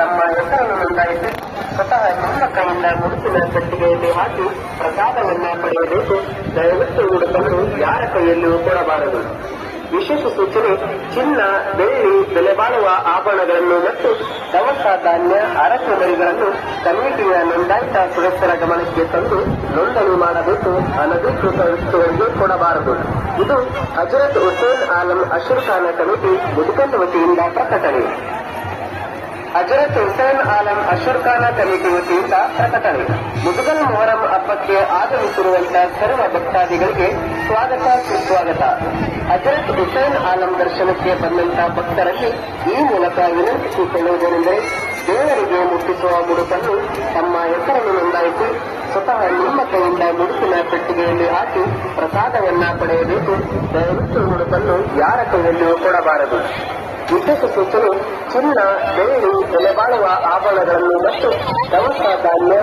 ತಮ್ಮ ಹೆಸರನ್ನು ನೋಂದಾಯಿಸಿ ಸ್ವತಃ ನಮ್ಮ ಕೈಯಿಂದ ಗುರುತಿನ ಪೆಟ್ಟಿಗೆಯಲ್ಲಿ ಹಾಕಿ ಪ್ರಸಾದವನ್ನ ಪಡೆಯಬೇಕು. ದಯವಿಟ್ಟು ಉಡುಪನ್ನು ಯಾರ ಕೈಯಲ್ಲೂ ಕೊಡಬಾರದು. ವಿಶೇಷ ಸೂಚನೆ, ಚಿನ್ನ, ಬೆಳ್ಳಿ, ಬೆಲೆ ಬಾಳುವ ಆಭರಣಗಳನ್ನು ಮತ್ತು ದವಸ ಧಾನ್ಯ, ಅರಕು ಬೆಳೆಗಳನ್ನು ಕಮಿಟಿಯ ನೋಂದಾಯಿತ ಸದಸ್ಯರ ಗಮನಕ್ಕೆ ತಂದು ನೋಂದಣಿ ಮಾಡಬೇಕು. ಅನಧಿಕೃತ ವಸ್ತುಗಳಿಗೆ ಕೊಡಬಾರದು. ಇದು ಹಜರತ್ ಹುಸೇನ್ ಆಲಂ ಅಶುರ್ ಖಾನ ಕಮಿಟಿ ಮುದುಕಂದ ವತಿಯಿಂದ ಪ್ರಕಟಣೆ. ಹಜರತ್ ಹುಸೇನ್ ಆಲಂ ಅಶುರ್ಖಾನ ತನಿಖೆ ವತಿಯಿಂದ ಪ್ರಕಟಣೆ. ಮುದುಗಲ್ ಮೊಹರಂ ಹಬ್ಬಕ್ಕೆ ಆಗಮಿಸಿರುವಂತಹ ಸರ್ವ ಭಕ್ತಾದಿಗಳಿಗೆ ಸ್ವಾಗತ, ಸುಸ್ವಾಗತ. ಹಜರತ್ ಹುಸೇನ್ ಆಲಂ ದರ್ಶನಕ್ಕೆ ಬಂದಂತಹ ಭಕ್ತರಲ್ಲಿ ಈ ಮೂಲಕ ವಿನಂತಿಸಿಕೊಳ್ಳುವುದೇನೆಂದರೆ, ದೇವರಿಗೆ ಮುಟ್ಟಿಸುವ ಮುಡುಪನ್ನು ತಮ್ಮ ಹೆಸರನ್ನು ನೋಂದಾಯಿಸಿ ಸ್ವತಃ ನಿಮ್ಮ ಕೈಯಿಂದ ಮುಡುಪಿನ ಪೆಟ್ಟಿಗೆಯಲ್ಲಿ ಹಾಕಿ ಪ್ರಸಾದವನ್ನ ಪಡೆಯಬೇಕು. ದಯವಿಟ್ಟು ಮುಡುಪನ್ನು ಯಾರ ಕೈಯಲ್ಲಿಯೂ ಕೊಡಬಾರದು. ವಿಶೇಷ ಸೂಚನೆ ಚಿನ್ನ ಬೆಳ್ಳಿ ಬೆಲೆ ಬಾಳುವ ಆಭರಣಗಳನ್ನು ಮತ್ತು ದವಸ ಧಾನ್ಯ